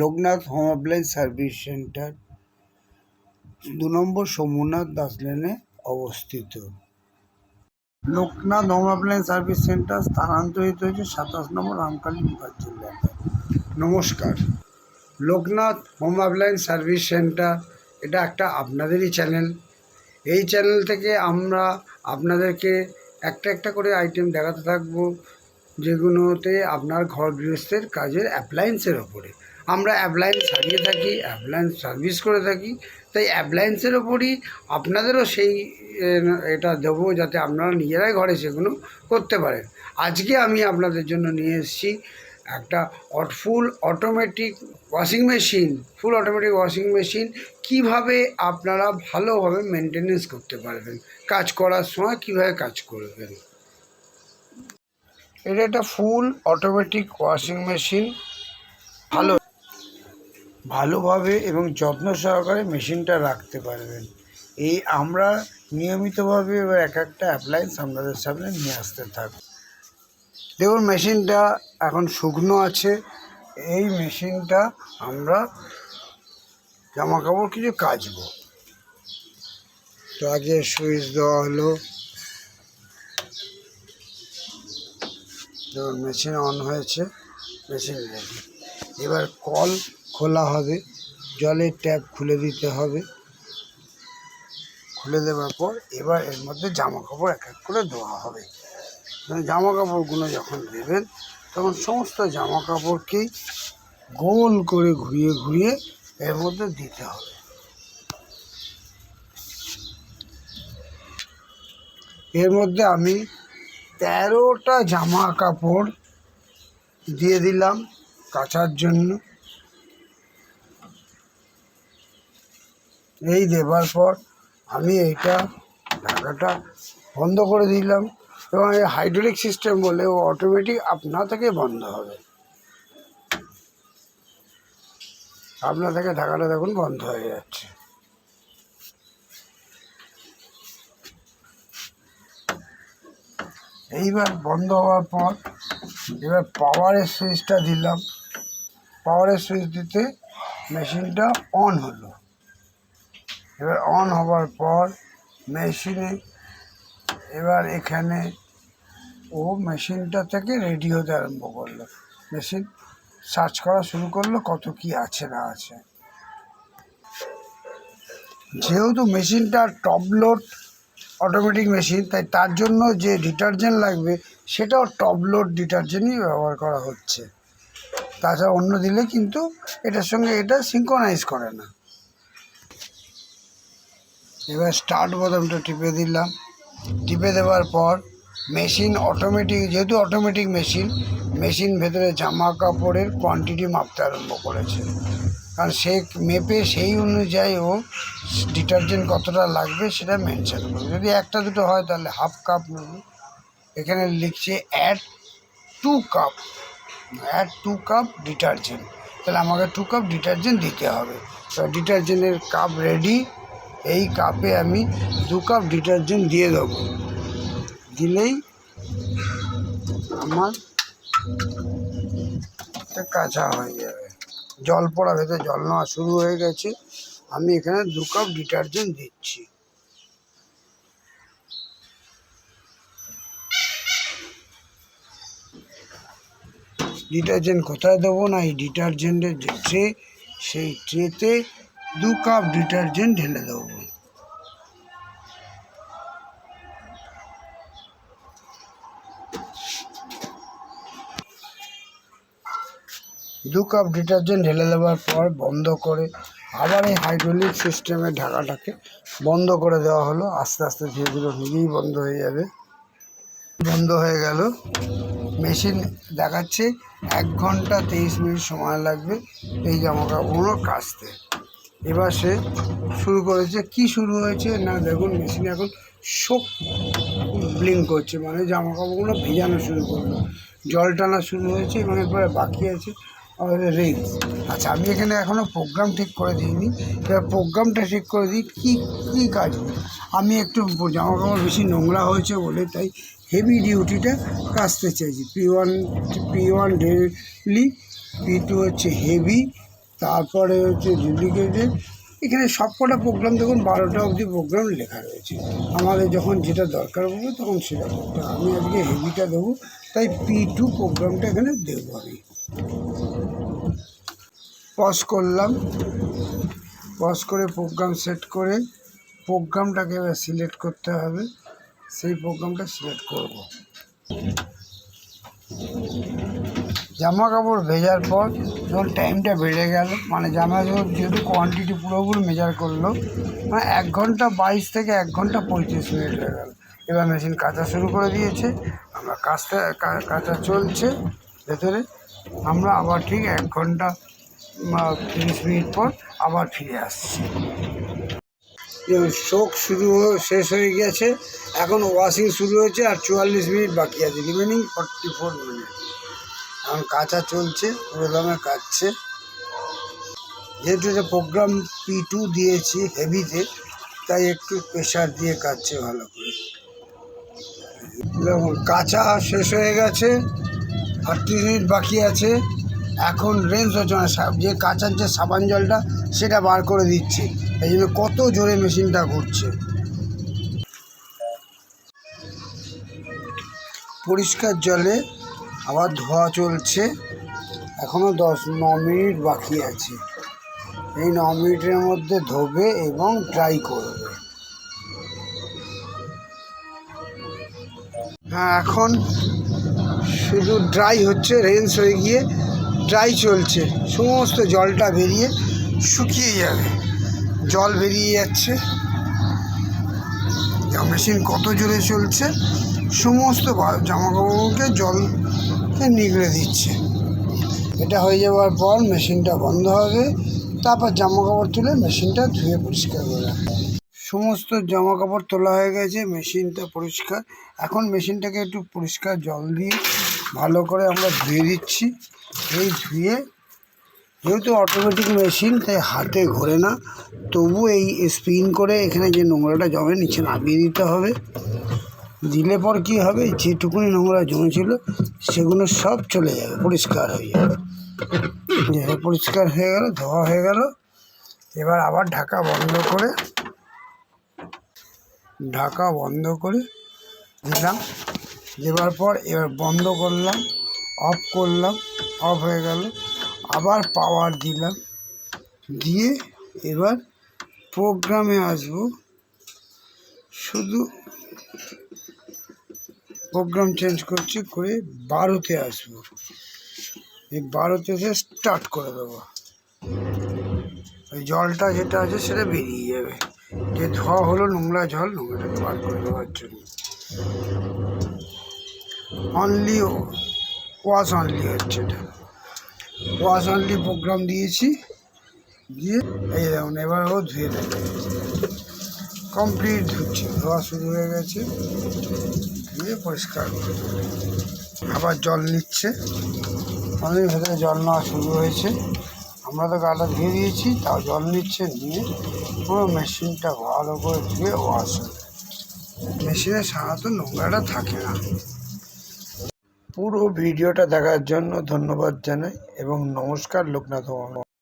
Loknath home appliance service centre, দু নম্বর সোমনাথ দাস লেনে অবস্থিত। Loknath home appliance service centre স্থানান্তরিত হয়েছে সাতাশ নম্বর রামকালী মুখার্জি নমস্কার। Loknath home appliance service centre, এটা একটা আপনাদেরই চ্যানেল। এই চ্যানেল থেকে আমরা আপনাদেরকে একটা একটা করে আইটেম দেখাতে থাকব, যেগুলোতে আপনার ঘর গৃহস্থের কাজের অ্যাপ্লায়েন্সের ওপরে। আমরা অ্যাপ্লায়েন্স সারিয়ে থাকি, অ্যাপ্লায়েন্স সার্ভিস করে থাকি, তাই অ্যাপ্লায়েন্সের ওপরই আপনাদেরও সেই এটা দেবো যাতে আপনারা নিজেরাই ঘরে সেগুলো করতে পারেন। আজকে আমি আপনাদের জন্য নিয়ে এসেছি একটা full automatic washing machine, full automatic washing machine. কীভাবে আপনারা ভালোভাবে মেনটেনেন্স করতে পারবেন, কাজ করার সময় কীভাবে কাজ করবেন? এটা একটা ফুল অটোমেটিক ওয়াশিং মেশিন, ভালো ভালোভাবে এবং যত্ন সহকারে মেশিনটা রাখতে পারবেন। এই আমরা নিয়মিতভাবে এবার এক একটা অ্যাপ্লায়েন্স আপনাদের সামনে নিয়ে আসতে থাকব। দেখুন, মেশিনটা এখন শুকনো আছে। এই মেশিনটা আমরা জামা কাপড় কিছু কাচবো। তো আগে সুইচ দেওয়া হলো। দেখুন, মেশিন অন হয়েছে। মেশিন এবার কল খোলা হবে। জলের ট্যাপ খুলে দিতে হবে। খুলে দেওয়ার পর এবার এর মধ্যে জামা কাপড় এক এক করে দেওয়া হবে। মানে জামা কাপড়গুলো যখন দেবেন, তখন সমস্ত জামা কাপড়কেই গোল করে ঘুরিয়ে ঘুরিয়ে এর মধ্যে দিতে হবে। এর মধ্যে আমি তেরোটা জামা কাপড় দিয়ে দিলাম কাচার জন্য। এই দেবার পর আমি এইটা ঢাকাটা বন্ধ করে দিলাম এবং এই হাইড্রোলিক সিস্টেম বলে ও অটোমেটিক আপনা থেকে বন্ধ হবে। আপনা থেকে ঢাকাটা দেখুন বন্ধ হয়ে যাচ্ছে। এইবার বন্ধ হওয়ার পর এবার পাওয়ারের সুইচটা দিলাম। পাওয়ারের সুইচ দিতে মেশিনটা অন হলো। এবার অন হওয়ার পর মেশিনে এবার এখানে ও মেশিনটা থেকে রেডি হতে আরম্ভ করল। মেশিন সার্চ করা শুরু করল কত কি আছে না আছে। যেহেতু মেশিনটা টপ লোড অটোমেটিক মেশিন তাই তার জন্য যে ডিটারজেন্ট লাগবে সেটাও টপ লোড ডিটারজেন্টই ব্যবহার করা হচ্ছে। তাছাড়া অন্য দিলে কিন্তু এটার সঙ্গে এটা সিঙ্কোনাইজ করে না। এবার স্টার্ট বোতামটা টিপে দিলাম। টিপে দেওয়ার পর মেশিন অটোমেটিক যেহেতু অটোমেটিক মেশিন মেশিন ভেতরে জামা কাপড়ের কোয়ান্টিটি মাপতে আরম্ভ করেছে। কারণ সে মেপে সেই অনুযায়ী ও ডিটারজেন্ট কতটা লাগবে সেটা মেনশন করবে। যদি একটা দুটো হয় তাহলে হাফ কাপ নেবে। এখানে লিখছে add two cup add two cup detergent তাহলে আমাকে টু কাপ ডিটারজেন্ট দিতে হবে। তো ডিটারজেন্টের কাপ রেডি এই কাপে আমি দু কাপ ডিটারজেন্ট দিয়ে দেবো। দিলেই আমার কাঁচা হয়ে যাবে। জল পড়া ভেতরে জল নেওয়া শুরু হয়ে গেছে। আমি এখানে দু কাপ ডিটারজেন্ট দিচ্ছি। ডিটারজেন্ট কোথায় দেবো না? এই ডিটারজেন্টের যে ট্রে সেই ট্রেতে দু কাপ ডিটারজেন্ট ঢেলে দেবো। দু কাপ ডিটারজেন্ট ঢেলে দেওয়ার পর বন্ধ করে আবার এই হাইড্রোলিক সিস্টেমের ঢাকাটাকে বন্ধ করে দেওয়া হলো। আস্তে আস্তে ধীরে ধীরে নিজেই বন্ধ হয়ে যাবে। বন্ধ হয়ে গেল। মেশিন দেখাচ্ছে এক ঘণ্টা তেইশ মিনিট সময় লাগবে এই জামা কাপড়গুলো কাচতে। এবার সে শুরু করেছে। কি শুরু হয়েছে? না, দেখুন মেশিন এখন শোক ব্লিং করছে মানে জামা কাপড়গুলো ভেজানো শুরু করল। জল টানা শুরু হয়েছে, এবং এরপরে বাকি আছে আমাদের রিলস আচ্ছা আমি এখানে এখনও প্রোগ্রাম ঠিক করে দিইনি। এবার প্রোগ্রামটা ঠিক করে দিই, কী কী কাজ আমি একটু জামা কাপড় বেশি নোংরা হয়েছে বলে, তাই হেভি ডিউটিটা কাচতে চাইছি। P one P one daily P two হচ্ছে হেভি তারপরে হচ্ছে ডুপ্লিকেটেড এখানে সব কটা প্রোগ্রাম দেখুন বারোটা অবধি প্রোগ্রাম লেখা রয়েছে। আমাদের যখন যেটা দরকার পড়বে তখন সেটা করতে। আমি আজকে হেভিটা দেবো, তাই পি টু প্রোগ্রামটা এখানে দেবো আমি। পজ করলাম। পজ করে প্রোগ্রাম সেট করে প্রোগ্রামটাকে এবার সিলেক্ট করতে হবে। সেই প্রোগ্রামটা সিলেক্ট করব। জামা কাপড় ভেজার পর যখন টাইমটা বেড়ে গেল। মানে জামা কাপড় যেহেতু কোয়ান্টিটি পুরোপুরি মেজার করল মানে এক ঘণ্টা বাইশ থেকে এক ঘণ্টা পঁয়ত্রিশ মিনিট হয়ে গেল। এবার মেশিন কাচা শুরু করে দিয়েছে। আমরা কাজটা কাচা চলছে ভেতরে। আমরা আবার ঠিক এক ঘণ্টা তিরিশ মিনিট পর আবার ফিরে আসছি। শোক শুরু শেষ হয়ে গেছে। এখন ওয়াশিং শুরু হয়েছে আর চুয়াল্লিশ মিনিট বাকি আছে। রিমেনিং ফর্টি ফোর মিনিট এখন কাঁচা চলছে, পুরো কাটছে যেহেতু যে প্রোগ্রাম পি টু দিয়েছি হেভিতে তাই একটু প্রেশার দিয়ে কাটছে ভালো করে। দেখুন, কাঁচা শেষ হয়ে গেছে, আটত্রিশ মিনিট বাকি আছে। এখন রেঞ্জ হচ্ছে না যে কাঁচার যে সাবান জলটা, সেটা বার করে দিচ্ছে। এই জন্য কত জোরে মেশিনটা ঘুরছে। পরিষ্কার জলে আবার ধোয়া চলছে। এখনও দশ, ন মিনিট বাকি আছে। এই ন মিনিটের মধ্যে ধোবে এবং ড্রাই করবে। হ্যাঁ এখন শুধু ড্রাই হচ্ছে রেঞ্জ হয়ে গিয়ে ড্রাই চলছে। সমস্ত জলটা বেরিয়ে শুকিয়ে যাবে। জল বেরিয়ে যাচ্ছে। মেশিন কত জোরে চলছে, সমস্ত বা- জামা কাপড়কে জলকে নিগড়ে দিচ্ছে। এটা হয়ে যাওয়ার পর মেশিনটা বন্ধ হবে, তারপর জামা কাপড় তুলে মেশিনটা ধুয়ে পরিষ্কার করে সমস্ত জামা কাপড় তোলা হয়ে গেছে, মেশিনটা পরিষ্কার। এখন মেশিনটাকে একটু পরিষ্কার জল দিয়ে ভালো করে আমরা ধুয়ে দিচ্ছি। এই ধুয়ে, যেহেতু অটোমেটিক মেশিন তাই হাতে ঘোরে না। তবু এই স্পিন করে এখানে যে নোংরাটা জমে নিচে নামিয়ে দিতে হবে। দিলে পর কি হবে, যেটুকুনি নোংরা জমেছিল সেগুলো সব চলে যাবে, পরিষ্কার হয়ে যাবে। পরিষ্কার হয়ে গেল, ধোয়া হয়ে গেল। এবার আবার ঢাকা বন্ধ করে, ঢাকা বন্ধ করে দিলাম। দেওয়ার পর এবার বন্ধ করলাম, অফ করলাম, অফ হয়ে গেল। আবার পাওয়ার দিলাম। দিয়ে এবার প্রোগ্রামে আসব। শুধু প্রোগ্রাম চেঞ্জ করছি, করে বারোতে আসব। এই বারোতে এসে স্টার্ট করে দেবো। ওই জলটা যেটা আছে সেটা বেরিয়ে যাবে। যে ধোয়া হলো নোংরা জল, নোংরাটাকে বার করে দেওয়ার জন্য। অনলি ওয়াশ অনলি হচ্ছে এটা। ওয়াশ অনলি প্রোগ্রাম দিয়েছি। দিয়ে এই দেখুন, এবার ও ধুয়ে দেবে কমপ্লিট ধুচ্ছে, ধোয়া শুরু হয়ে গেছে। ধুয়ে পরিষ্কার করে আবার জল নিচ্ছে। অনেক ভেতরে জল নেওয়া শুরু হয়েছে। আমরা তো গাটা ধুয়ে দিয়েছি, তাও জল নিচ্ছে নিয়ে পুরো মেশিনটা ভালো করে ধুয়ে ওয়াশ হবে মেশিনে সাধারণত নোংরাটা থাকে না। পুরো ভিডিওটা দেখার জন্য ধন্যবাদ জানাই এবং নমস্কার লোকনাথ।